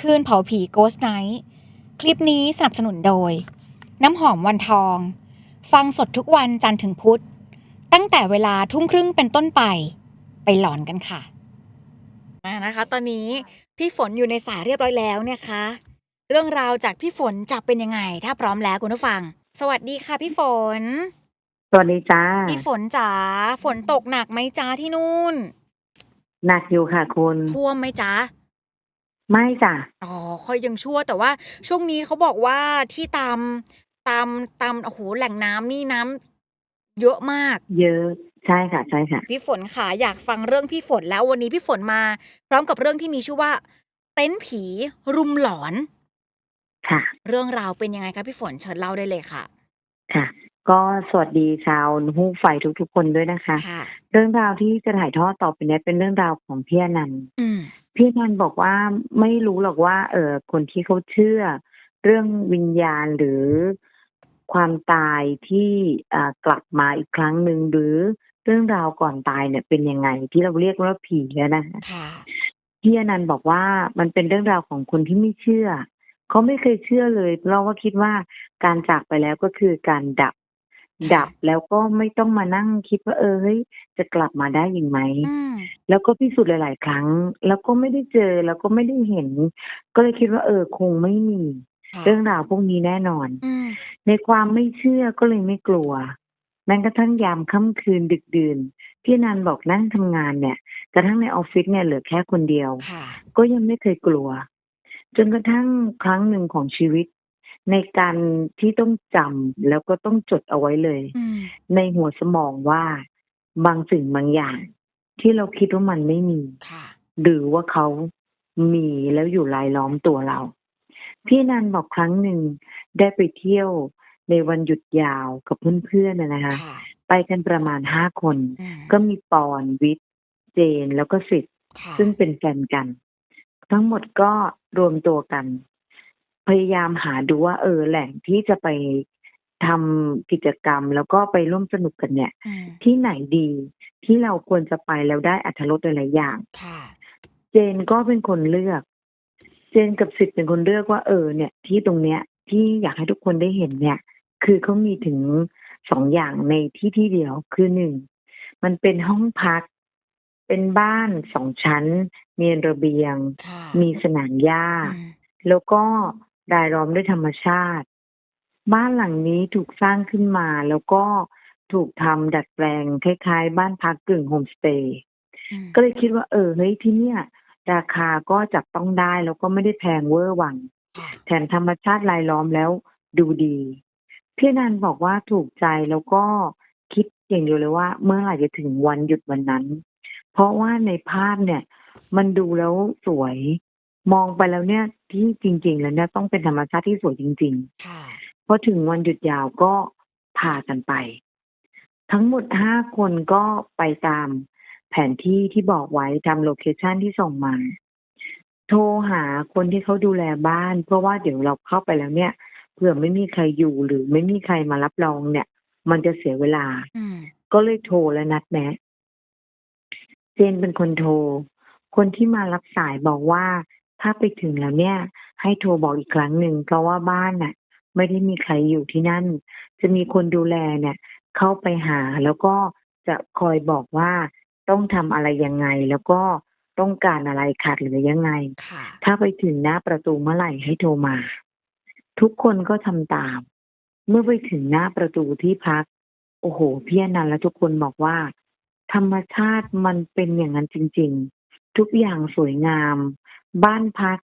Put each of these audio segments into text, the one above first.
คืนเผาผี Ghost Night คลิปนี้สนับสนุนโดย น้ำหอมวันทอง ฟังสดทุกวันจันทร์ถึงพุธ ตั้งแต่เวลาทุ่มครึ่งเป็นต้นไป ไปหลอนกันค่ะอ่านะคะ ตอนนี้พี่ฝนอยู่ในสายเรียบร้อยแล้วเนี่ยคะ เรื่องราวจากพี่ฝนจะเป็นยังไง ถ้าพร้อมแล้วคุณผู้ฟัง สวัสดีค่ะพี่ฝน สวัสดีจ้าพี่ฝนจ๋าฝนตกหนักไหมจ้าที่นู่น หนักอยู่ค่ะคุณท่วมไหมจ้า ไม่จ้ะ อ๋อ ค่อยยังชั่ว แต่ว่าช่วงนี้เขาบอกว่าที่ตาม ตาม ตาม โอ้โห แหล่งน้ำนี่น้ำเยอะมาก เยอะ ใช่ค่ะ ใช่ค่ะ พี่ฝนค่ะ อยากฟังเรื่องพี่ฝนแล้ววันนี้พี่ฝนมา พร้อมกับเรื่องที่มีชื่อว่า เต็นท์ผีรุมหลอน ค่ะ เรื่องราวเป็นยังไงคะพี่ฝนเชิญเล่าได้เลยค่ะ ค่ะ ก็สวัสดีชาวฮูกไฟทุกๆ คนด้วยนะคะ ค่ะ เรื่องราวที่จะถ่ายทอดต่อไปเนี้เป็นเรื่องราวของพี่อนันต์ อืม พี่อนันต์บอกว่าไม่รู้หรอกว่า เออคนที่เขาเชื่อ เรื่องวิญญาณหรือความตายที่อ่ากลับมาอีกครั้งหนึ่งหรือเรื่องราวก่อนตายเนี่ยเป็นยังไง ที่เราเรียกว่าผีแล้วนะคะค่ะพี่อนันต์บอกว่ามันเป็นเรื่องราวของคนที่ไม่เชื่อ เขาไม่เคยเชื่อเลยเพราะว่าคิดว่าการจากไปแล้วก็คือการดับ ดับแล้วก็ไม่ต้องมานั่งคิดว่าเออเฮ้ยจะกลับมาได้ยังไหมอืมแล้วก็พิสูจน์หลาย ๆ ครั้ง แล้วก็ไม่ได้เจอแล้วก็ไม่ได้เห็น ก็เลยคิดว่าเออคงไม่มีค่ะเรื่องราวพวกนี้แน่นอนอืมในความไม่เชื่อก็เลยไม่กลัวแม้กระทั่งยามค่ำคืนดึกดื่นพี่อนันต์บอกนั่งทำงานเนี่ยกระทั่งในออฟฟิศเนี่ยเหลือแค่คนเดียวค่ะก็ยังไม่เคยกลัว จนกระทั่งครั้งหนึ่งของชีวิต ในการที่ต้องจำแล้วก็ต้องจดเอาไว้เลยอืมในหัวสมองว่าบางสิ่งบางอย่าง ที่เราคิดว่ามันไม่มีค่ะหรือว่าเขามีแล้วอยู่รายล้อมตัวเรา พี่นันบอกครั้งหนึ่งได้ไปเที่ยวในวันหยุดยาวกับเพื่อนๆนะนะคะค่ะไปกันประมาณห้าคนอืมก็มีปอนวิทย์เจนแล้วก็สิทธิ์ค่ะซึ่งเป็นแฟนกัน ทั้งหมดก็รวมตัวกัน พยายามหาดูว่า เออ แหล่งที่จะไปทำกิจกรรมแล้วก็ไปร่วมสนุกกันเนี่ยอืมที่ไหนดีที่เราควรจะไปแล้วได้อัธรสหลายๆอย่างค่ะเจนก็เป็นคนเลือก เจนกับสิทธิ์เป็นคนเลือกว่าเออ เนี่ย ที่ตรงเนี้ย ที่อยากให้ทุกคนได้เห็นเนี่ย คือเขามีถึงสองอย่างในที่ที่เดียวคือหนึ่งมันเป็นห้องพัก เป็นบ้านสองชั้น มีระเบียงค่ะมีสนามหญ้าอืมแล้วก็ รายล้อมด้วยธรรมชาติ บ้านหลังนี้ถูกสร้างขึ้นมาแล้วก็ถูกทำดัดแปลงคล้ายๆ บ้านพักกึ่งโฮมสเตย์อืมก็เลยคิดว่า เออเฮ้ยที่เนี่ย ราคาก็จับต้องได้แล้วก็ไม่ได้แพงเวอร์วังค่ะแถมธรรมชาติรายล้อมแล้วดูดีพี่อนันต์บอกว่าถูกใจแล้วก็คิดอย่างเดียวเลยว่า เมื่อไหร่จะถึงวันหยุดวันนั้น เพราะว่าในภาพเนี่ย มันดูแล้วสวย มองไปแล้วเนี่ยที่จริง ๆ แล้วเนี่ยต้องเป็นธรรมชาติที่สวยจริงๆค่ะพอถึงวันหยุดยาวก็พากันไป ทั้งหมดห้าคนก็ไปตามแผนที่ที่บอกไว้ตามโลเคชันที่ส่งมา โทรหาคนที่เขาดูแลบ้าน เพราะว่าเดี๋ยวเราเข้าไปแล้วเนี่ยเผื่อไม่มีใครอยู่หรือไม่มีใครมารับรองเนี่ย มันจะเสียเวลา อืม ก็เลยโทรและนัดแนะ เจนเป็นคนโทร คนที่มารับสายบอกว่า ถ้าไปถึงแล้วเนี่ย ให้โทรบอกอีกครั้งหนึ่งเพราะว่าบ้านน่ะ ไม่ได้มีใครอยู่ที่นั่น จะมีคนดูแลเนี่ย เข้าไปหาแล้วก็จะคอยบอกว่าต้องทำอะไรยังไง แล้วก็ต้องการอะไรขาดเหลือยังไงค่ะถ้าไปถึงหน้าประตูเมื่อไหร่ให้โทรมา ทุกคนก็ทำตาม เมื่อไปถึงหน้าประตูที่พัก โอ้โหพี่อนันต์และทุกคนบอกว่า ธรรมชาติมันเป็นอย่างนั้นจริง ๆ ทุกอย่างสวยงาม บ้านพัก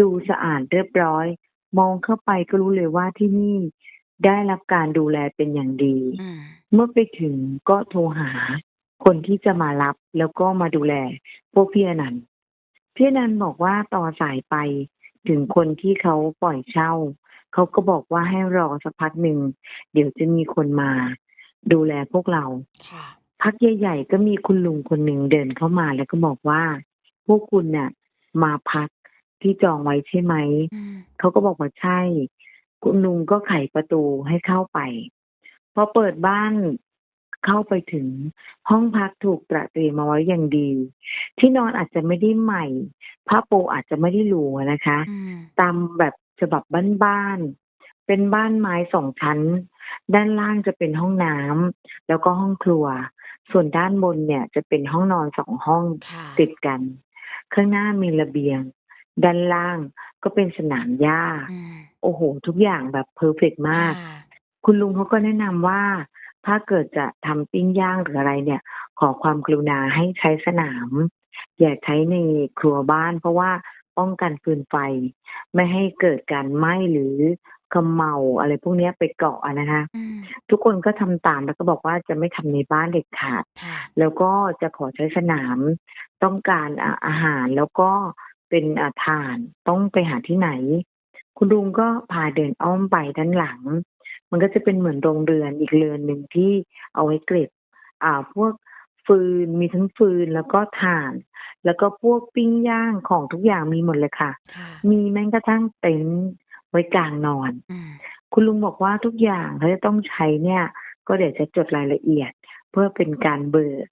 ดูสะอาดเรียบร้อย มองเข้าไปก็รู้เลยว่าที่นี่ได้รับการดูแลเป็นอย่างดี อืมเมื่อไปถึงก็โทรหาคนที่จะมารับแล้วก็มาดูแลพวกพี่อนันต์พี่อนันต์บอกว่าต่อสายไปถึงคนที่เขาปล่อยเช่า เขาก็บอกว่าให้รอสักพักหนึ่ง เดี๋ยวจะมีคนมา ดูแลพวกเรา ค่ะ พักใหญ่ๆก็มีคุณลุงคนหนึ่งเดินเข้ามาแล้วก็บอกว่า พวกคุณน่ะ มาพักที่จองไว้ใช่ไหมอืมเขาก็บอกว่าใช่ คุณลุงก็ไขประตูให้เข้าไป พอเปิดบ้านเข้าไปถึงห้องพักถูกตระเตรียมมาไว้อย่างดี ที่นอนอาจจะไม่ได้ใหม่ผ้าปูอาจจะไม่ได้หรูนะคะอืมตามแบบฉบับบ้านๆเป็นบ้านไม้สองชั้น ด้านล่างจะเป็นห้องน้ำแล้วก็ห้องครัว ส่วนด้านบนเนี่ยจะเป็นห้องนอนสองห้องค่ะติดกัน ข้างหน้ามีระเบียง ด้านล่างก็เป็นสนามหญ้าอืมโอ้โห ทุกอย่างแบบเพอร์เฟกมากค่ะคุณลุงเขาก็แนะนำว่า ถ้าเกิดจะทำปิ้งย่างหรืออะไรเนี่ย ขอความกรุณาให้ใช้สนาม อย่าใช้ในครัวบ้าน เพราะว่าป้องกันฟืนไฟ ไม่ให้เกิดการไหม้หรือเขมเมาอะไรพวกเนี้ยไปเกาะอะนะคะอืมทุกคนก็ทำตามแล้วก็บอกว่าจะไม่ทำในบ้านเด็ดขาดค่ะแล้วก็จะขอใช้สนามต้องการอ่าอาหารแล้วก็เป็นอาทานต้องไปหาที่ไหน คุณลุงก็พาเดินอ้อมไปด้านหลัง มันก็จะเป็นเหมือนโรงเรือนอีกเรือนหนึ่งที่เอาไว้เก็บอ่าพวก ฟืน มีทั้งฟืนแล้วก็ถ่าน แล้วก็พวกปิ้งย่างของทุกอย่างมีหมดเลยค่ะค่ะมีแม้กระทั่งเต็นท์ไว้กลางนอนอืมคุณลุงบอกว่าทุกอย่างเขาจะต้องใช้เนี่ย ก็เดี๋ยวจะจดรายละเอียด เพื่อเป็นการเบิก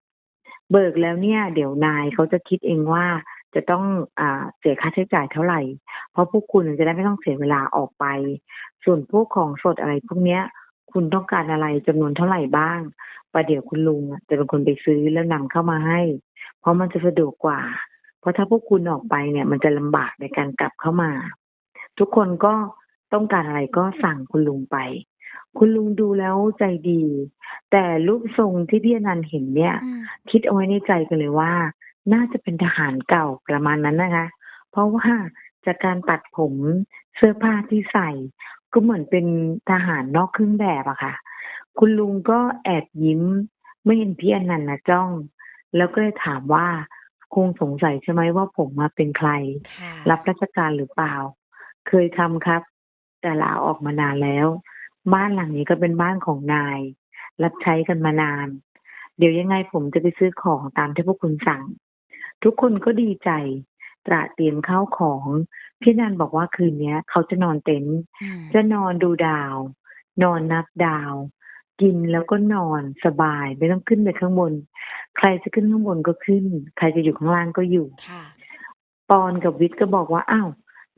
เบิกแล้วเนี่ย เดี๋ยวนายเขาจะคิดเองว่าจะต้องอ่าเสียค่าใช้จ่ายเท่าไหร่ เพราะพวกคุณจะได้ไม่ต้องเสียเวลาออกไป ส่วนพวกของสดอะไรพวกเนี้ย คุณต้องการอะไรจำนวนเท่าไหร่บ้างประเดี๋ยวคุณลุงอะจะเป็นคนไปซื้อแล้วนำเข้ามาให้ เพราะมันจะสะดวกกว่า เพราะถ้าพวกคุณออกไปเนี่ย มันจะลำบากในการกลับเข้ามา ทุกคนก็ต้องการอะไรก็สั่งคุณลุงไป คุณลุงดูแล้วใจดี แต่รูปทรงที่พี่อนันต์เห็นเนี่ยอืมคิดเอาไว้ในใจกันเลยว่า น่าจะเป็นทหารเก่าประมาณนั้นนะคะ เพราะว่าจากการตัดผมเสื้อผ้าที่ใส่ ก็เหมือนเป็นทหารนอกเครื่องแบบอะค่ะ คุณลุงก็แอบยิ้มไม่เห็นพี่อนันต์นะจ้อง แล้วก็เลยถามว่าคงสงสัยใช่ไหมว่าผมมาเป็นใครค่ะรับราชการหรือเปล่า เคยทำครับ แต่ลาออกมานานแล้ว บ้านหลังนี้ก็เป็นบ้านของนาย รับใช้กันมานาน เดี๋ยวยังไงผมจะไปซื้อของตามที่พวกคุณสั่ง ทุกคนก็ดีใจตระเตรียมข้าวของ พี่นันบอกว่าคืนเนี้ย เขาจะนอนเต็นท์อืมจะนอนดูดาว นอนนับดาว กินแล้วก็นอนสบาย ไม่ต้องขึ้นไปข้างบน ใครจะขึ้นข้างบนก็ขึ้น ใครจะอยู่ข้างล่างก็อยู่ค่ะปอนกับวิทย์ก็บอกว่าอ้าว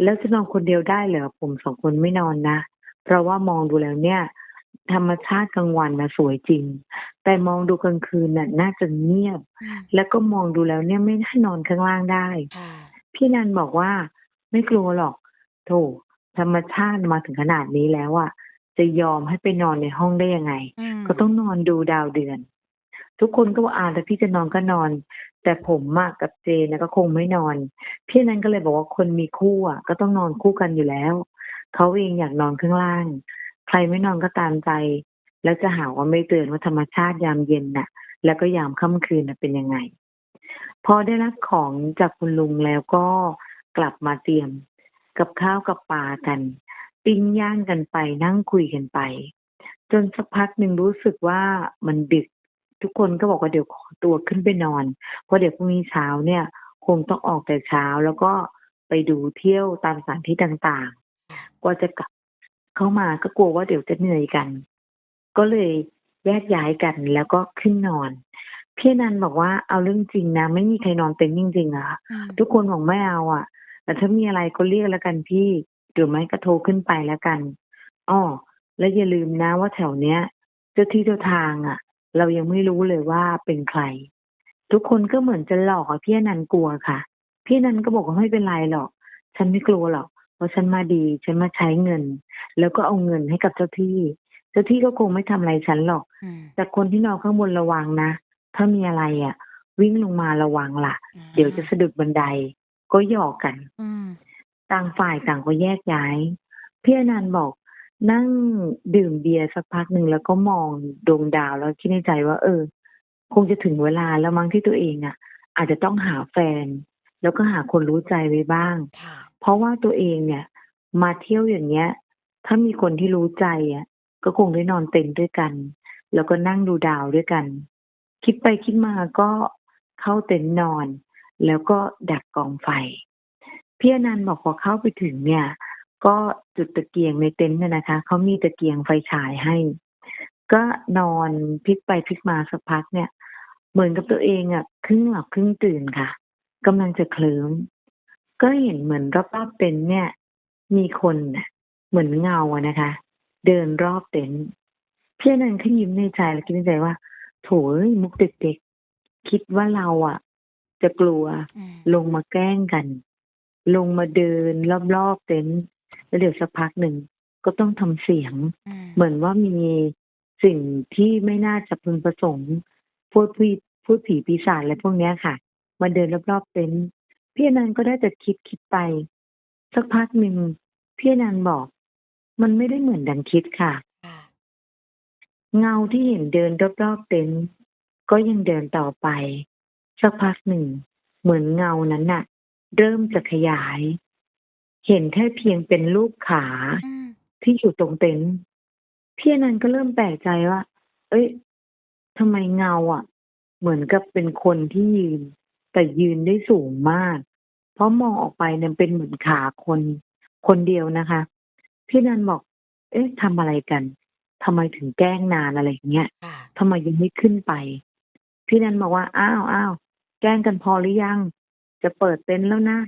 แล้วจะนอนคนเดียวได้เหรอผมสองคนไม่นอนนะ เพราะว่ามองดูแล้วเนี่ย ธรรมชาติกลางวันนะสวยจริง แต่มองดูกลางคืนน่ะ น่าจะเงียบอืมแล้วก็มองดูแล้วเนี่ยไม่น่านอนข้างล่างได้ค่ะพี่นันบอกว่า ไม่กลัวหรอกโถธรรมชาติมาถึงขนาดนี้แล้วอะจะยอมให้ไปนอนในห้องได้ยังไงอืมก็ต้องนอนดูดาวเดือน ทุกคนก็ว่าอ่าแต่พี่จะนอนก็นอน แต่ผมมากกับเจนะก็คงไม่นอน พี่นั้นก็เลยบอกว่าคนมีคู่อะ ก็ต้องนอนคู่กันอยู่แล้วเขาเองอยากนอนข้างล่าง ใครไม่นอนก็ตามใจ แล้วจะหาว่าไม่เตือนว่าธรรมชาติยามเย็นน่ะ แล้วก็ยามค่ำคืนน่ะเป็นยังไง พอได้รับของจากคุณลุงแล้วก็ กลับมาเตรียม กับข้าวกับปลากัน ปิ้งย่างกันไปนั่งคุยกันไป จนสักพักหนึ่งรู้สึกว่ามันดึก ทุกคนก็บอกว่าเดี๋ยวขอตัวขึ้นไปนอน เพราะเดี๋ยวพรุ่งนี้เช้าเนี่ย คงต้องออกแต่เช้าแล้วก็ไปดูเที่ยวตามสถานที่ต่างๆ ก็จะกลับเข้ามาก็กลัวว่าเดี๋ยวจะเหนื่อยกัน ก็เลยแยกย้ายกันแล้วก็ขึ้นนอน พี่อนันต์บอกว่าเอาเรื่องจริงนะ ไม่มีใครนอนเต็นท์จริงๆอะค่ะอืมทุกคนบอกไม่เอาอะ แต่ถ้ามีอะไรก็เรียกแล้วกันพี่หรือไม่ก็โทรขึ้นไปแล้วกันอ้อแล้วอย่าลืมนะว่าแถวเนี้ย เจ้าที่เจ้าทางอะ เรายังไม่รู้เลยว่าเป็นใคร ทุกคนก็เหมือนจะหลอกอะพี่อนันต์กลัวค่ะ พี่อนันต์ก็บอกว่าไม่เป็นไรหรอก ฉันไม่กลัวหรอกเพราะฉันมาดีฉันมาใช้เงิน แล้วก็เอาเงินให้กับเจ้าที่ เจ้าที่ก็คงไม่ทำอะไรฉันหรอกอืมแต่คนที่นอนข้างบนระวังนะ ถ้ามีอะไรอะ วิ่งลงมาระวังล่ะ เดี๋ยวจะสะดุดบันได ก็หยอกกันอืมต่างฝ่ายต่างก็แยกย้าย พี่อนันต์บอกนั่งดื่มเบียร์สักพักหนึ่งแล้วก็มองดวงดาวแล้วคิดในใจว่า เออ คงจะถึงเวลาแล้วมั้งที่ตัวเองอะ อาจจะต้องหาแฟน แล้วก็หาคนรู้ใจไว้บ้างค่ะเพราะว่าตัวเองเนี่ย มาเที่ยวอย่างเงี้ย ถ้ามีคนที่รู้ใจอะ ก็คงได้นอนเต็นท์ด้วยกัน แล้วก็นั่งดูดาวด้วยกัน คิดไปคิดมาก็เข้าเต็นท์นอน แล้วก็ดักกองไฟ พี่อนันต์บอกพอเข้าไปถึงเนี่ย ก็จุดตะเกียงในเต็นท์เนี่ยนะคะเขามีตะเกียงไฟฉายให้ ก็นอนพลิกไปพลิกมาสักพักเนี่ย เหมือนกับตัวเองอะครึ่งหลับครึ่งตื่นค่ะกำลังจะเคลิ้มก็เห็นเหมือนรอบๆเต็นท์เนี่ย มีคนน่ะเหมือนเงาอะนะคะ เดินรอบเต็นท์พี่อนันต์ก็ยิ้มในใจแล้วคิดในใจว่าโถเอ้ยมุกเด็กๆคิดว่าเราอะ จะกลัวอืมลงมาแกล้งกัน ลงมาเดินรอบๆเต็นท์แล้วเดี๋ยวสักพักหนึ่งก็ต้องทำเสียงอืมเหมือนว่ามีสิ่งที่ไม่น่าจะพึงประสงค์พูดผีพูดผีปีศาจอะไรพวกเนี้ยค่ะ มาเดินรอบๆเต็นท์พี่อนันต์ก็ได้แต่คิดคิดไป สักพักหนึ่งพี่อนันต์บอก มันไม่ได้เหมือนดังคิดค่ะค่ะเงาที่เห็นเดินรอบๆเต็นท์ก็ยังเดินต่อไป สักพักหนึ่ง เหมือนเงานั้นน่ะ เริ่มจะขยาย เห็นแค่เพียงเป็นรูปขาอืมที่อยู่ตรงเต็นท์พี่อนันต์ก็เริ่มแปลกใจว่า เอ้ยทำไมเงาอะ เหมือนกับเป็นคนที่ยืน แต่ยืนได้สูงมาก เพราะมองออกไปเนี่ยเป็นเหมือนขาคนคนเดียวนะคะ พี่อนันต์บอก เอ๊ะทำอะไรกันทำไมถึงแกล้งนานอะไรอย่างเงี้ยค่ะทำไมยังไม่ขึ้นไป พี่นันบอกว่า อ้าวอ้าว แกล้งกันพอหรือยัง จะเปิดเต็นท์แล้วนะ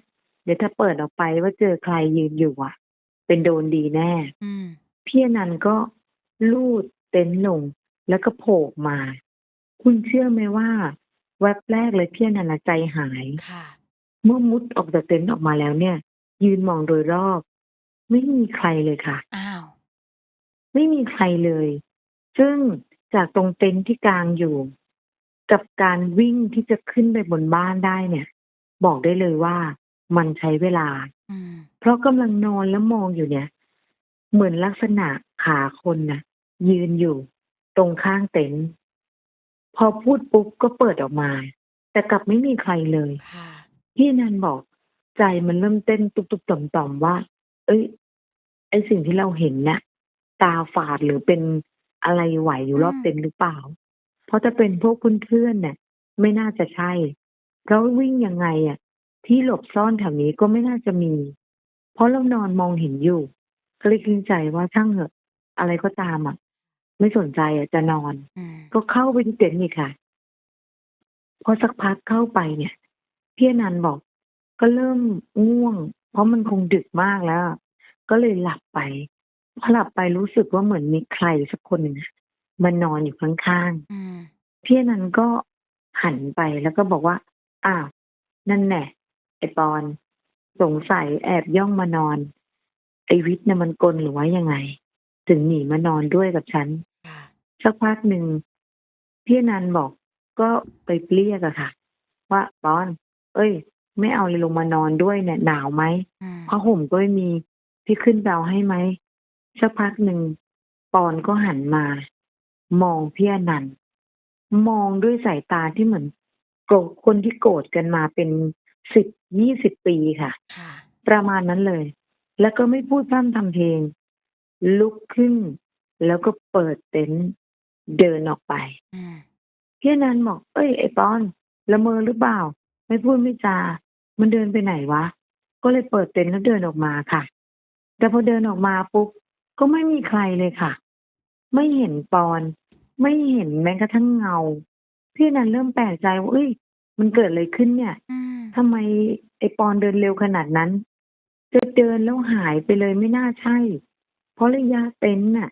เดี๋ยวถ้าเปิดออกไปว่าเจอใครยืนอยู่อะ เป็นโดนดีแน่อืมพี่อนันต์ก็ลูดเต็นท์ลงแล้วก็โผล่ออกมา คุณเชื่อไหมว่า แวบแรกเลยพี่อนันต์อะใจหายค่ะเมื่อมุดออกจากเต็นท์ออกมาแล้วเนี่ย ยืนมองโดยรอบ ไม่มีใครเลยค่ะอ้าวไม่มีใครเลย ซึ่งจากตรงเต็นท์ที่กลางอยู่ กับการวิ่งที่จะขึ้นไปบนบ้านได้เนี่ย บอกได้เลยว่ามันใช้เวลาอืมเพราะกำลังนอนแล้วมองอยู่เนี่ย เหมือนลักษณะขาคนน่ะ ยืนอยู่ตรงข้างเต็นท์พอพูดปุ๊บก็เปิดออกมา แต่กลับไม่มีใครเลยค่ะพี่อนันต์บอกใจมันเริ่มเต้นตุบๆต่อมๆว่า เอ้ย ไอสิ่งที่เราเห็นน่ะตาฝาดหรือเป็นอะไรไหวอยู่รอบอืมเต็นท์หรือเปล่า เพราะถ้าเป็นพวกเพื่อนๆเนี่ยไม่น่าจะใช่ เพราะวิ่งยังไงอะ ที่หลบซ่อนแถวนี้ก็ไม่น่าจะมี เพราะเรานอนมองเห็นอยู่ก็เลยคิดในใจว่าช่างเหอะอะไรก็ตามอะ ไม่สนใจอะจะนอนอืมก็เข้าไปที่เต็นท์อีกค่ะ พอสักพักเข้าไปเนี่ยพี่อนันต์บอก ก็เริ่มง่วง เพราะมันคงดึกมากแล้ว ก็เลยหลับไปพอหลับไปรู้สึกว่าเหมือนมีใครสักคนหนึ่งอะ มานอนอยู่ข้างอืมๆพี่อนันต์ก็หันไปแล้วก็บอกว่า อ้าวนั่นแน่ไอปอน สงสัยแอบย่องมานอน ไอวิทย์น่ะมันกลหรือว่ายังไง ถึงหนีมานอนด้วยกับฉันค่ะสักพักหนึ่งพี่อนันต์บอกก็ไปเรียกอะค่ะ ว่าปอน เอ้ย ไม่เอาเลยลงมานอนด้วยเนี่ยหนาวไหมอืมผ้าห่มก็ไม่มีพี่ขึ้นไปเอาให้ไหมสักพักหนึ่งปอนก็หันมา มองพี่อนันต์มองด้วยสายตาที่เหมือนโกรธคนที่โกรธกันมาเป็นสิบยี่สิบปีค่ะค่ะ ประมาณนั้นเลย แล้วก็ไม่พูดพร่ำทำเพลง ลุกขึ้น แล้วก็เปิดเต็นท์เดินออกไปอืมพี่อนันต์บอก เอ้ยไอ้ปอนละเมอหรือเปล่า ไม่พูดไม่จา มันเดินไปไหนวะ ก็เลยเปิดเต็นท์แล้วเดินออกมาค่ะ แต่พอเดินออกมาปุ๊บก็ไม่มีใครเลยค่ะ ไม่เห็นปอน ไม่เห็นแม้กระทั่งเงา พี่อนันต์เริ่มแปลกใจว่าเอ้ย มันเกิดอะไรขึ้นเนี่ยอืมทำไมไอปอนเดินเร็วขนาดนั้นจะเดินแล้วหายไปเลยไม่น่าใช่ เพราะระยะเต็นท์น่ะ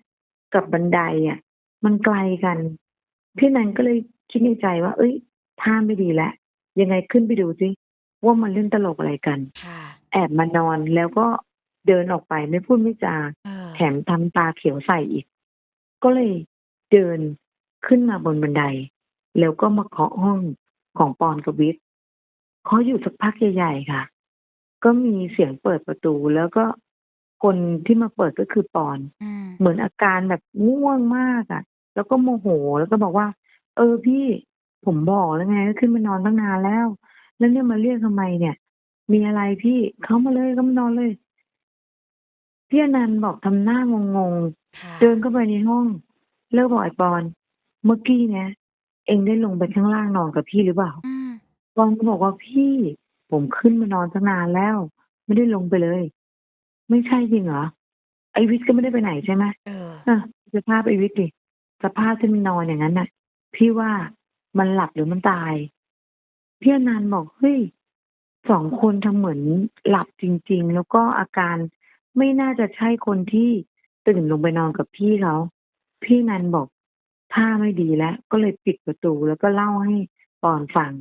กับบันไดอะ มันไกลกัน พี่นันก็เลยคิดในใจว่า เอ้ยท่าไม่ดีแล้วยังไงขึ้นไปดูสิว่ามันเล่นตลกอะไรกันค่ะแอบมานอนแล้วก็เดินออกไปไม่พูดไม่จาเออแถมทำตาเขียวใส่อีก ก็เลยเดินขึ้นมาบนบันได แล้วก็มาเคาะห้องของปอนกับวิทย์เคาะอยู่สักพักใหญ่ๆค่ะ ก็มีเสียงเปิดประตูแล้วก็คนที่มาเปิดก็คือปอนอืมเหมือนอาการแบบง่วงมากอะ่ะ แล้วก็โมโหแล้วก็บอกว่า เออพี่ผมบอกแล้วไงก็ขึ้นมานอนตั้งนานแล้ว แล้วเนี่ยมาเรียกทำไมเนี่ย มีอะไรพี่เข้ามาเลยก็มานอนเลย พี่อนันต์บอกทำหน้างงค่ะๆเดินเข้าไปในห้องแล้วบอกไอ้ปอนเมื่อกี้เนี่ยเองได้ลงไปข้างล่างนอนกับพี่หรือเปล่าอืมปอนก็บอกว่าพี่ ผมขึ้นมานอนตั้งนานแล้ว ไม่ได้ลงไปเลย ไม่ใช่จริงเหรอไอวิทย์ก็ไม่ได้ไปไหนใช่ไหมเอออะสภาพไอวิทย์ดิสภาพที่มันนอนอย่างนั้นน่ะ พี่ว่ามันหลับหรือมันตาย พี่อนันต์บอกเฮ้ยสองคนทำเหมือนหลับจริง ๆ แล้วก็อาการ ไม่น่าจะใช่คนที่ตื่นลงไปนอนกับพี่เขา พี่นันบอกท่าไม่ดีแล้ว ก็เลยปิดประตูแล้วก็เล่าให้ปอนฟัง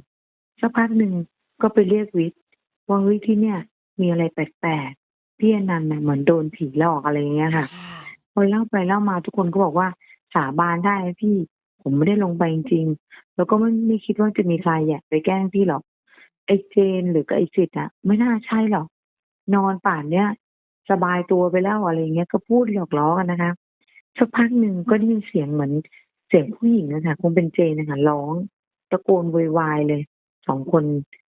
สักพักหนึ่งก็ไปเรียกวิทย์ว่าเฮ้ยที่เนี่ย มีอะไรแปลกๆพี่อนันต์น่ะเหมือนโดนผีหลอกอะไรเงี้ยค่ะพอเล่าไปเล่ามาทุกคนก็บอกว่าสาบานได้พี่ผมไม่ได้ลงไปจริงๆแล้วก็ไม่ไม่คิดว่าจะมีใครอยากไปแกล้งพี่หรอกไอ้เจนหรือก็ไอ้สิทธิ์อะไม่น่าใช่หรอก นอนป่านเนี้ย สบายตัวไปแล้วอะไรอย่างเงี้ยก็พูดหยอกล้อกันนะคะสักพักหนึ่งก็ได้ยินเสียงเหมือนเสียงผู้หญิงนะคะคงเป็นเจนนะคะร้องตะโกนโวยวายเลยสองคน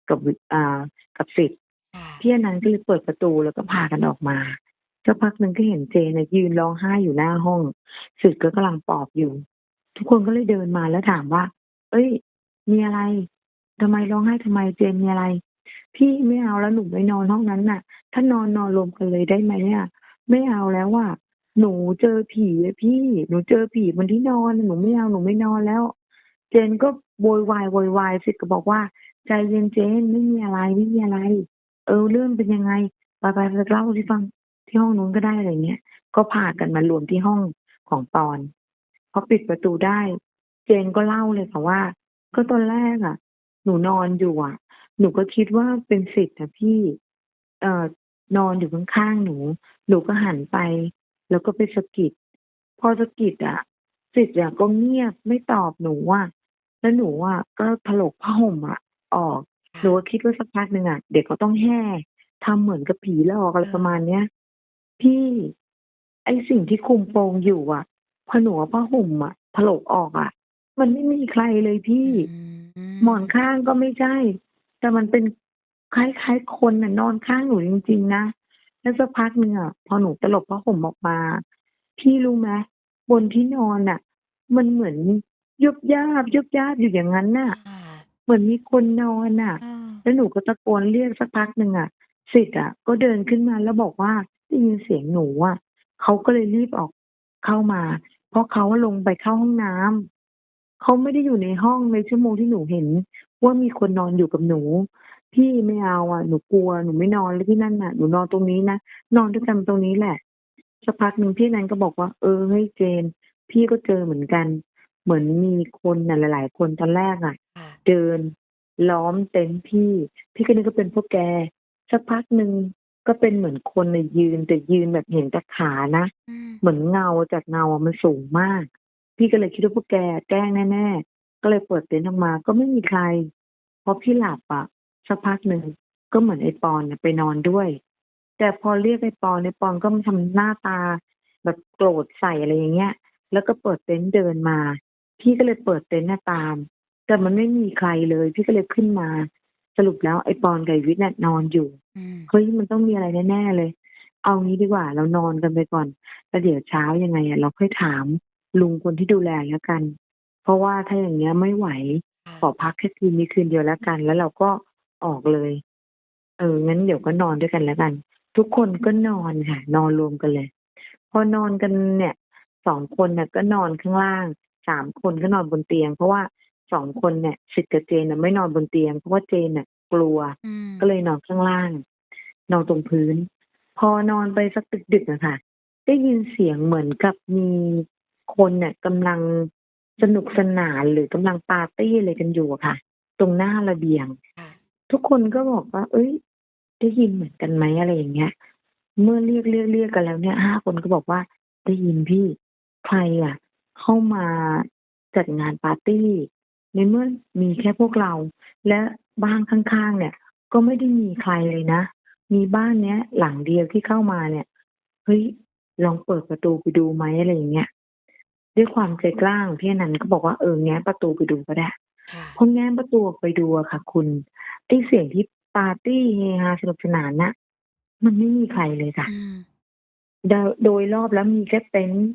กับวิอ่ากับสิทธิ์ค่ะพี่อนันต์ก็เลยเปิดประตูแล้วก็พากันออกมาสักพักหนึ่งก็เห็นเจนนะยืนร้องไห้อยู่หน้าห้องสึกก็กำลังปลอบอยู่ ทุกคนก็เลยเดินมาแล้วถามว่า เอ้ย มีอะไรทำไมร้องไห้ทำไมเจนมีอะไร พี่ไม่เอาแล้วหนูไม่นอนห้องนั้นน่ะ ถ้านอนนอนรวมกันเลยได้ไหมอะ ไม่เอาแล้วอะหนูเจอผีอะพี่หนูเจอผีบนที่นอนหนูไม่เอาหนูไม่นอนแล้ว เจนก็โวยวายโวยวายสิก็บอกว่า ใจเย็นเจนไม่มีอะไรไม่มีอะไร เออเรื่องเป็นยังไงไปไปไปเล่าที่ฟังที่ห้องนู้นก็ได้อะไรเงี้ยก็พากันมารวมที่ห้องของปอนพอปิดประตูได้ เจนก็เล่าเลยค่ะว่า ก็ตอนแรกอะ หนูนอนอยู่อะ หนูก็คิดว่าเป็นสิทธิ์นะพี่ เอ่อนอนอยู่ข้างๆหนู หนูก็หันไป แล้วก็ไปสะกิด พอสะกิดอะสิทธิ์อะก็เงียบไม่ตอบหนูอะแล้วหนูอะก็ถลกผ้าห่มอะ ออกหนูก็คิดว่าสักพักหนึ่งอะเด็กก็ต้องแห่ทำเหมือนกับผีหลอกอะไรประมาณเนี้ยพี่ไอสิ่งที่คุมโปงอยู่อะพอหนูเอาผ้าห่มอะถลกออกอะ มันไม่มีใครเลยพี่ หมอนข้างก็ไม่ใช่ แต่มันเป็นคล้ายๆคนน่ะนอนข้างหนูจริง ๆ นะแล้วสักพักหนึ่งอะพอหนูตลบผ้าห่มออกมา พี่รู้ไหมบนที่นอนอะ มันเหมือนยุบยาบยุบยาบอยู่อย่างนั้นน่ะค่ะเหมือนมีคนนอนอะเออแล้วหนูก็ตะโกนเรียกสักพักหนึ่งอะสิทธิ์อะ ก็เดินขึ้นมาแล้วบอกว่าได้ยินเสียงหนูอะเขาก็เลยรีบออกเข้ามา เพราะเขาลงไปเข้าห้องน้ำเขาไม่ได้อยู่ในห้องในชั่วโมงที่หนูเห็น ว่ามีคนนอนอยู่กับหนู พี่ไม่เอาอะหนูกลัวหนูไม่นอนเลยที่นั่นน่ะหนูนอนตรงนี้นะนอนด้วยกันตรงนี้แหละสักพักหนึ่งพี่นันก็บอกว่า เออเฮ้ยเจน พี่ก็เจอเหมือนกัน เหมือนมีคนน่ะหลาย ๆ คนตอนแรกอะค่ะ เดินล้อมเต็นท์พี่ พี่ก็นึกว่าเป็นพวกแกสักพักหนึ่งก็เป็นเหมือนคนน่ะยืนแต่ยืนแบบเห็นแต่ขานะอืมเหมือนเงาจากเงาอะมันสูงมาก พี่ก็เลยคิดว่าพวกแกแกล้งแน่ๆ ก็เลยเปิดเต็นท์ออกมาก็ไม่มีใครพอพี่หลับอะสักพักหนึ่งก็เหมือนไอ้ปอนน่ะไปนอนด้วย แต่พอเรียกไอ้ปอนไอ้ปอนก็มาทำหน้าตา แบบโกรธใส่อะไรอย่างเงี้ย แล้วก็เปิดเต็นท์เดินมา พี่ก็เลยเปิดเต็นท์หน้าตาม แต่มันไม่มีใครเลย พี่ก็เลยขึ้นมา สรุปแล้วไอ้ปอนกับไอ้วิทย์น่ะนอนอยู่อืมเฮ้ยมันต้องมีอะไรแน่ๆเลย เอางี้ดีกว่า เรานอนกันไปก่อนแล้วเดี๋ยวเช้ายังไงอะเราค่อยถามลุงคนที่ดูแลแล้วกัน เพราะว่าถ้าอย่างเงี้ยไม่ไหวค่ะขอพักแค่คืนนี้คืนเดียวแล้วกัน แล้วเราก็ออกเลย เอองั้นเดี๋ยวก็นอนด้วยกันแล้วกัน ทุกคนก็นอนค่ะ นอนรวมกันเลย พอนอนกันเนี่ยสองคนเนี่ยก็นอนข้างล่างสามคนก็นอนบนเตียง เพราะว่าสองคนเนี่ยสิทธิ์กับเจนน่ะไม่นอนบนเตียงเพราะว่าเจนน่ะ กลัวอืมก็เลยนอนข้างล่าง นอนตรงพื้น พอนอนไปสักดึกๆนะคะได้ยินเสียงเหมือนกับมีคนเนี่ยกำลัง สนุกสนานหรือกำลังปาร์ตี้อะไรกันอยู่อะค่ะ ตรงหน้าระเบียงค่ะทุกคนก็บอกว่า เอ้ย ได้ยินเหมือนกันไหมอะไรอย่างเงี้ย เมื่อเรียกเรียกเรียกกันแล้วเนี่ยห้าคนก็บอกว่าได้ยินพี่ใครอะ เข้ามาจัดงานปาร์ตี้ ในเมื่อมีแค่พวกเรา และบ้านข้างๆ เนี่ย ก็ไม่ได้มีใครเลยนะ มีบ้านเนี้ย หลังเดียวที่เข้ามาเนี่ยเฮ้ยลองเปิดประตูไปดูไหมอะไรอย่างเงี้ย ด้วยความใจกล้าของพี่อนันต์ก็บอกว่าเออแง้มประตูไปดูก็ได้ค่ะพอแง้มประตูออกไปดูอะค่ะ คุณไอเสียงที่ปาร์ตี้เฮฮาสนุกสนานน่ะ มันไม่มีใครเลยค่ะอืมโดยโดยรอบแล้วมีแค่เต็นท์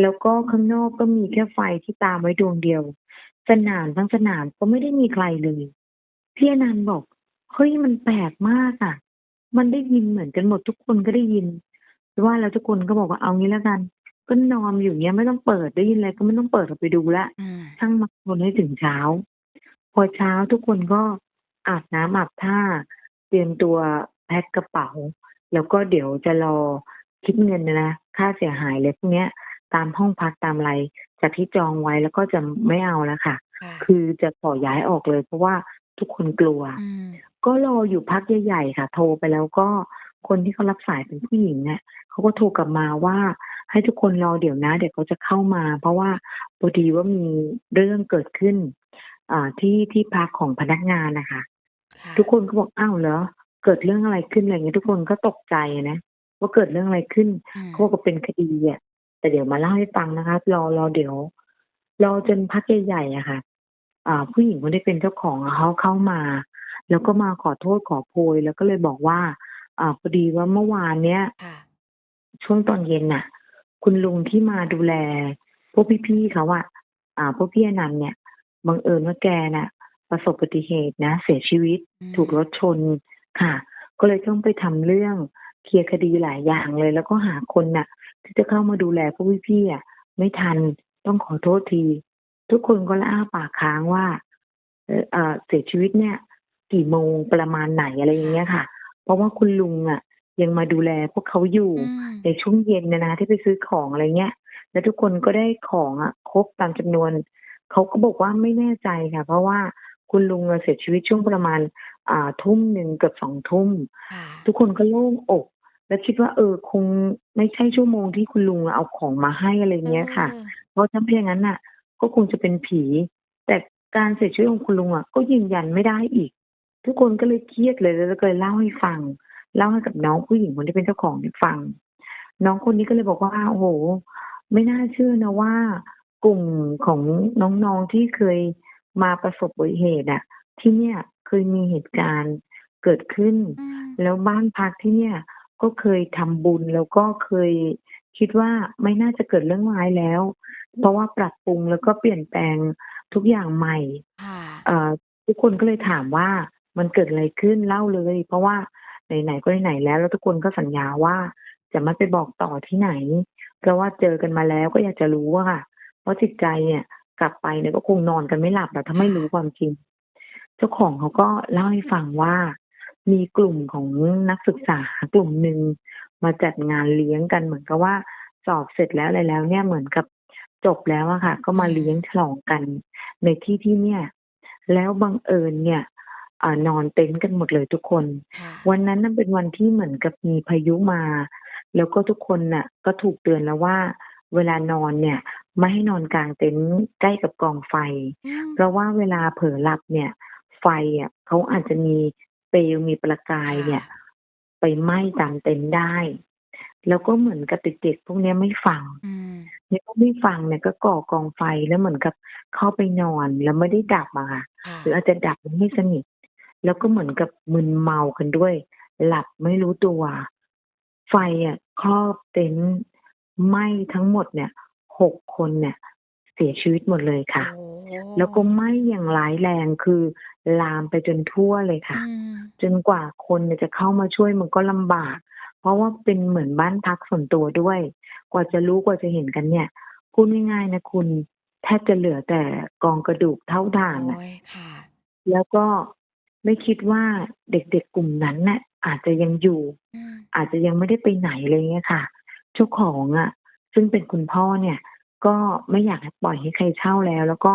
แล้วก็ข้างนอกก็มีแค่ไฟที่ตามไว้ดวงเดียว สนามทั้งสนามก็ไม่ได้มีใครเลยพี่อนันต์บอกเฮ้ยมันแปลกมากอะ มันได้ยินเหมือนกันหมดทุกคนก็ได้ยิน ว่าแล้วทุกคนก็บอกว่าเอางี้แล้วกัน ก็นอนอยู่เงี้ยไม่ต้องเปิดได้ยินอะไรก็ไม่ต้องเปิดออกไปดูละอืมช่างมาทนให้ถึงเช้า พอเช้าทุกคนก็อาบน้ำอาบท่า เตรียมตัวแพ็คกระเป๋า แล้วก็เดี๋ยวจะรอคิดเงินนะนะค่าเสียหายเลยพวกเนี้ย ตามห้องพักตามอะไรจากที่จองไว้แล้วก็จะไม่เอาแล้วค่ะค่ะคือจะขอย้ายออกเลย เพราะว่าทุกคนกลัวอืมก็รออยู่พักใหญ่ๆค่ะ โทรไปแล้วก็คนที่เขารับสายเป็นผู้หญิงเนี่ยเขาก็โทรกลับมาว่า ให้ทุกคนรอเดี๋ยวนะ เดี๋ยวเขาจะเข้ามา เพราะว่าพอดีว่ามีเรื่องเกิดขึ้นอ่าที่ที่พักของพนักงานนะคะค่ะทุกคนก็บอกอ้าวเหรอเกิดเรื่องอะไรขึ้นอะไรเงี้ยทุกคนก็ตกใจนะว่าเกิดเรื่องอะไรขึ้นอืมเขาบอกว่าเป็นคดีอะแต่เดี๋ยวมาเล่าให้ฟังนะคะ รอรอเดี๋ยวรอจนพักใหญ่ๆอะค่ะอ่าผู้หญิงคนที่เป็นเจ้าของอะเขาเข้ามา แล้วก็มาขอโทษขอโพยแล้วก็เลยบอกว่า อ่าพอดีว่าเมื่อวานเนี้ยค่ะช่วงตอนเย็นน่ะ คุณลุงที่มาดูแล พวกพี่ๆเขาอะอ่า พวกพี่อนันต์เนี่ยบังเอิญว่าแกน่ะ ประสบอุบัติเหตุนะ เสียชีวิตอืมถูกรถชนค่ะ ก็เลยต้องไปทำเรื่องเคลียร์คดีหลายอย่างเลย แล้วก็หาคนน่ะ ที่จะเข้ามาดูแลพวกพี่ๆอะไม่ทันต้องขอโทษที ทุกคนก็ละอ้าปากค้างว่าเอ่อเอ่อเสียชีวิตเนี่ย กี่โมงประมาณไหนอะไรอย่างเงี้ยค่ะ เพราะว่าคุณลุงอะ ยังมาดูแลพวกเขาอยู่อืมในช่วงเย็นนะนะที่ไปซื้อของอะไรเงี้ย แล้วทุกคนก็ได้ของอะครบตามจำนวนเขาก็บอกว่าไม่แน่ใจค่ะ เพราะว่าคุณลุงอะเสียชีวิตช่วงประมาณ อ่าทุ่มหนึ่งเกือบสองทุ่มค่ะทุกคนก็โล่งอก แล้วคิดว่า เออคงไม่ใช่ชั่วโมงที่คุณลุงเอาของมาให้อะไรเงี้ยค่ะเออเพราะถ้าเป็นอย่างนั้นน่ะ ก็คงจะเป็นผี แต่การเสียชีวิตของคุณลุงอะก็ยืนยันไม่ได้อีก ทุกคนก็เลยเครียดเลยแล้วก็เลยเล่าให้ฟัง เล่าให้กับน้องผู้หญิงคนที่เป็นเจ้าของเนี่ยฟัง น้องคนนี้ก็เลยบอกว่าโอ้โหไม่น่าเชื่อนะว่ากลุ่มของน้องๆที่เคยมาประสบอุบัติเหตุอะที่เนี่ยเคยมีเหตุการณ์เกิดขึ้นอืมแล้วบ้านพักที่เนี่ยก็เคยทำบุญแล้วก็เคยคิดว่าไม่น่าจะเกิดเรื่องร้ายแล้ว เพราะว่าปรับปรุงแล้วก็เปลี่ยนแปลงทุกอย่างใหม่ค่ะเอ่อทุกคนก็เลยถามว่ามันเกิดอะไรขึ้นเล่าเลย เพราะว่า ไหนๆก็ไหนๆแล้ว แล้วทุกคนก็สัญญาว่าจะไม่ไปบอกต่อที่ไหน เพราะว่าเจอกันมาแล้วก็อยากจะรู้ว่าค่ะ เพราะจิตใจเนี่ยกลับไปเนี่ยก็คงนอนกันไม่หลับแต่ถ้าไม่รู้ความจริง เจ้าของเขาก็เล่าให้ฟังว่า มีกลุ่มของนักศึกษากลุ่มหนึ่งมาจัดงานเลี้ยงกันเหมือนกับว่าสอบเสร็จแล้วอะไรแล้ว เนี่ยเหมือนกับจบแล้วอะค่ะ ก็มาเลี้ยงฉลองกันในที่ที่เนี่ย แล้วบังเอิญเนี่ย อานอนเต็นท์กันหมดเลยทุกคนค่ะวันนั้นน่ะเป็นวันที่เหมือนกับมีพายุมา แล้วก็ทุกคนน่ะ ก็ถูกเตือนแล้วว่า เวลานอนเนี่ยไม่ให้นอนกลางเต็นท์ใกล้กับกองไฟอืมเพราะว่าเวลาเผลอหลับเนี่ย ไฟอะเขาอาจจะมีเปลวมีประกายเนี่ย ไปไหม้ตามเต็นท์ได้ แล้วก็เหมือนกับเด็กๆพวกเนี้ยไม่ฟังอืมเนี่ยก็ไม่ฟังเนี่ยก็ก่อกองไฟแล้วเหมือนกับเข้าไปนอนแล้วไม่ได้ดับอะค่ะค่ะหรืออาจจะดับไม่สนิท แล้วก็เหมือนกับมึนเมากันด้วย หลับไม่รู้ตัว ไฟอะครอบเต็นท์ไหม้ทั้งหมดเนี่ยหกคนเนี่ย เสียชีวิตหมดเลยค่ะโอ้แล้วก็ไหม้อย่างร้ายแรงคือลามไปจนทั่วเลยค่ะอืมจนกว่าคนเนี่ยจะเข้ามาช่วยมันก็ลำบาก เพราะว่าเป็นเหมือนบ้านพักส่วนตัวด้วย กว่าจะรู้กว่าจะเห็นกันเนี่ยพูดง่ายๆนะคุณแทบจะเหลือแต่กองกระดูกเท่าฐานอะโอ้ยค่ะแล้วก็ ไม่คิดว่าเด็กๆกลุ่มนั้นน่ะอาจจะยังอยู่อืมอาจจะยังไม่ได้ไปไหนเลยเนี่ยค่ะเจ้าของอะ ซึ่งเป็นคุณพ่อเนี่ย ก็ไม่อยากให้ปล่อยให้ใครเช่าแล้ว แล้วก็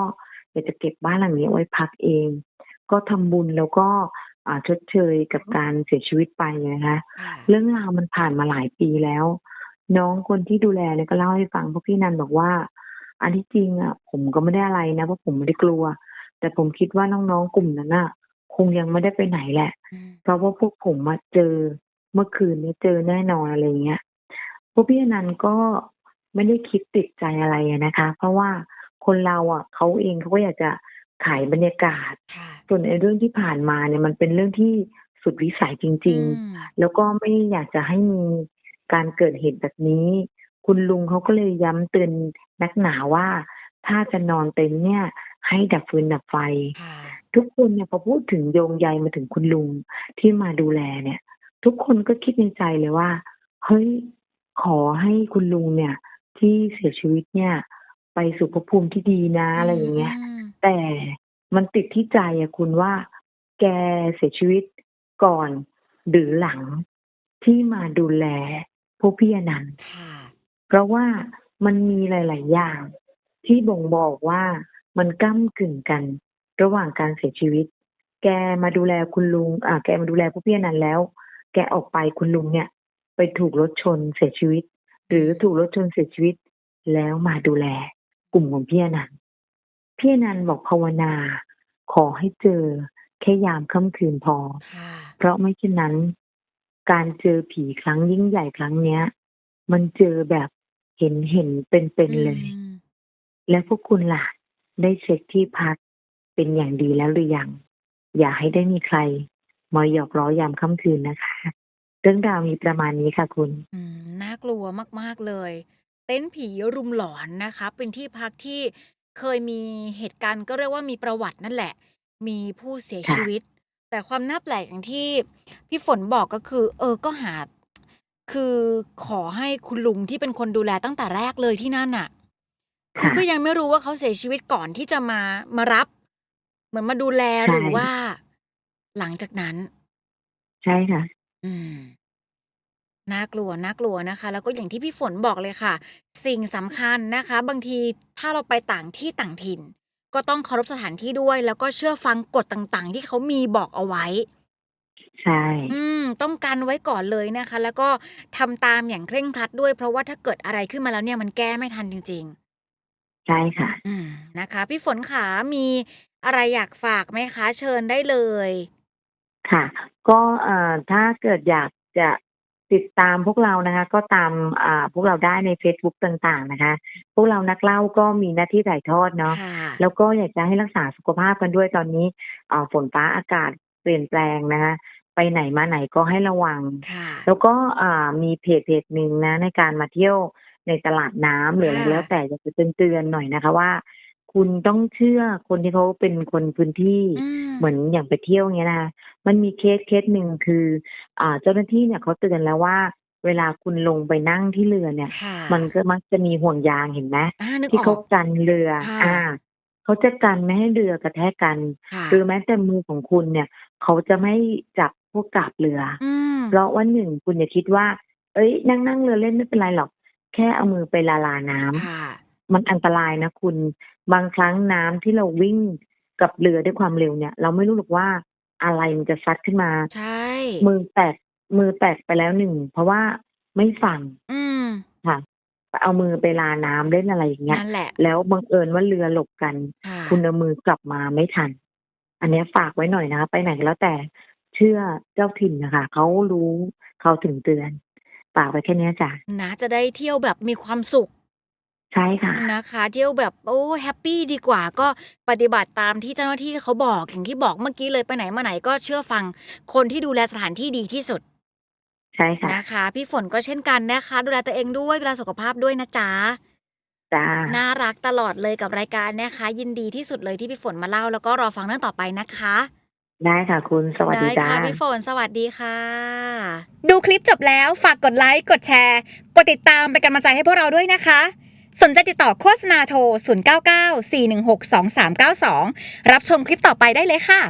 อยากจะเก็บบ้านหลังนี้เอาไว้พักเอง ก็ทำบุญแล้วก็อ่าชดเชยกับการเสียชีวิตไปนะคะค่ะเรื่องราวมันผ่านมาหลายปีแล้ว น้องคนที่ดูแลเนี่ยก็เล่าให้ฟังเพราะพี่นันบอกว่า อันที่จริงอะ ผมก็ไม่ได้อะไรนะเพราะผมไม่ได้กลัว แต่ผมคิดว่าน้องๆกลุ่มนั้นอะ คงยังไม่ได้ไปไหนแหละอืมเพราะว่าพวกผมมาเจอเมื่อคืนนี้เจอแน่นอนอะไรเงี้ยพวกพี่อนันต์ก็ไม่ได้คิดติดใจอะไรอะนะคะ เพราะว่าคนเราอะเขาเองเขาก็อยากจะขายบรรยากาศค่ะส่วนไอ้เรื่องที่ผ่านมาเนี่ยมันเป็นเรื่องที่สุดวิสัยจริงอืมๆแล้วก็ไม่อยากจะให้มีการเกิดเหตุแบบนี้ คุณลุงเขาก็เลยย้ำเตือนนักหนาว่า ถ้าจะนอนเต็นท์เนี่ย ให้ดับฟืนดับไฟค่ะทุกคนเนี่ยพอพูดถึงโยงใยมาถึงคุณลุงที่มาดูแลเนี่ย ทุกคนก็คิดในใจเลยว่า เฮ้ยขอให้คุณลุงเนี่ย ที่เสียชีวิตเนี่ย ไปสู่ภพภูมิที่ดีนะอะไรอย่างเงี้ยมแต่มันติดที่ใจอะคุณว่า แกเสียชีวิตก่อนหรือหลังที่มาดูแลพวกพี่อนันต์ค่ะเพราะว่ามันมีหลาย ๆ อย่างที่บ่งบอกว่า มันก้ากึ่งกัน ระหว่างการเสียชีวิต แกมาดูแลคุณลุง อ่า แกมาดูแลพวกพี่อนันต์แล้ว แกออกไปคุณลุงเนี่ย ไปถูกรถชนเสียชีวิต หรือถูกรถชนเสียชีวิต แล้วมาดูแลกลุ่มของพี่อนันต์พี่อนันต์บอกภาวนา ขอให้เจอแค่ยามค่ำคืนพอค่ะเพราะไม่เช่นนั้น การเจอผีครั้งยิ่งใหญ่ครั้งเนี้ย มันเจอแบบเห็นเห็นเป็นเป็นๆเลยอืมแล้วพวกคุณล่ะ ได้เช็คที่พักเป็นอย่างดีแล้วหรือยัง อย่าให้ได้มีใครมาหยอกล้อยามค่ำคืนนะคะ เรื่องราวมีประมาณนี้ค่ะคุณ อืมน่ากลัวมาก ๆ เลย เต็นท์ผีรุมหลอนนะคะ เป็นที่พักที่เคยมีเหตุการณ์ก็เรียกว่ามีประวัตินั่นแหละ มีผู้เสียค่ะ ชีวิต แต่ความน่าแปลกอย่างที่พี่ฝนบอกก็คือ เออก็หา คือขอให้คุณลุงที่เป็นคนดูแลตั้งแต่แรกเลยที่นั่นน่ะ คือค่ะก็ยังไม่รู้ว่าเขาเสียชีวิตก่อนที่จะมามารับ เหมือนมาดูแลใช่หรือว่า หลังจากนั้น ใช่ค่ะ อืมน่ากลัวน่ากลัวนะคะ แล้วก็อย่างที่พี่ฝนบอกเลยค่ะ สิ่งสำคัญนะคะ บางทีถ้าเราไปต่างที่ต่างถิ่น ก็ต้องเคารพสถานที่ด้วย แล้วก็เชื่อฟังกฎต่างๆ ที่เขามีบอกเอาไว้ ใช่ อืม ต้องกันไว้ก่อนเลยนะคะ แล้วก็ทำตามอย่างเคร่งครัดด้วย เพราะว่าถ้าเกิดอะไรขึ้นมาแล้วเนี่ยมันแก้ไม่ทันจริง ใช่ค่ะๆอืม นะคะ พี่ฝนขา มีอะไรอยากฝากไหมคะ เชิญได้เลย ค่ะ ก็เอ่อถ้าเกิดอยากจะติดตามพวกเรานะคะ ก็ตาม อ่า พวกเราได้ใน Facebook ต่าง ๆ นะคะ พวกเรานักเล่าก็มีหน้าที่ถ่ายทอดเนาะ ค่ะ แล้วก็อยากจะให้รักษาสุขภาพกันด้วย ตอนนี้ อ่า ฝนฟ้าอากาศเปลี่ยนแปลงนะคะ ไปไหนมาไหนก็ให้ระวัง ค่ะ แล้วก็ อ่า มีเพจเพจหนึ่งนะในการมาเที่ยว ในตลาดน้ำหรืออะไรค่ะแล้วแต่อยากจะเตือนๆหน่อยนะคะว่า คุณต้องเชื่อคนที่เขาเป็นคนพื้นที่อืมเหมือนอย่างไปเที่ยวเงี้ยนะคะมันมีเคสเคสหนึ่งคือ อ่าเจ้าหน้าที่เนี่ยเขาเตือนแล้วว่า เวลาคุณลงไปนั่งที่เรือเนี่ย ค่ะมันก็มักจะมีห่วงยางเห็นไหมอ่านึกที่ออเขาก กันเรือ ค่ะ อ่าเขาจะกันไม่ให้เรือกระแทกกัน ค่ะ หรือแม้แต่มือของคุณเนี่ย เขาจะไม่จับพวกกาบเรือ อืมเพราะว่าหนึ่งคุณอย่าคิดว่า เอ้ย นั่งนั่งเรือเล่นไม่เป็นไรหรอก แค่เอามือไปละลาน้ำค่ะมันอันตรายนะคุณ บางครั้งน้ำที่เราวิ่งกับเรือด้วยความเร็วเนี่ย เราไม่รู้หรอกว่าอะไรมันจะซัดขึ้นมา ใช่ มือแตกมือแตกไปแล้วหนึ่ง เพราะว่าไม่ฟังอืมค่ะเอามือไปลาน้ำเล่นอะไรอย่างเงี้ยนั่นแหละแล้วบังเอิญว่าเรือหลบกันค่ะคุณเอามือกลับมาไม่ทัน อันเนี้ยฝากไว้หน่อยนะคะไปไหนก็แล้วแต่เชื่อเจ้าถิ่นนะคะเขารู้เขาถึงเตือน ฝากไว้แค่เนี้ยจ้ะนะจะได้เที่ยวแบบมีความสุข ใช่ค่ะ นะคะ เที่ยวแบบโอ้แฮปปี้ดีกว่าก็ปฏิบัติตามที่เจ้าหน้าที่เขาบอกอย่างที่บอกเมื่อกี้เลยไปไหนมาไหนก็เชื่อฟัง คนที่ดูแลสถานที่ดีที่สุด ใช่ค่ะนะคะ พี่ฝนก็เช่นกันนะคะ ดูแลตัวเองด้วยดูแลสุขภาพด้วยนะจ๊ะจ้าน่ารักตลอดเลยกับรายการนะคะ ยินดีที่สุดเลยที่พี่ฝนมาเล่าแล้วก็รอฟังเรื่องต่อไปนะคะ ได้ค่ะคุณ สวัสดีได้จ้า ค่ะพี่ฝนสวัสดีค่ะ ดูคลิปจบแล้วฝากกดไลค์ กดแชร์ กดติดตามเป็นกำลังใจให้พวกเราด้วยนะคะ สนใจติดต่อโฆษณาโทร 099 416 2392 รับชมคลิปต่อไปได้เลยค่ะ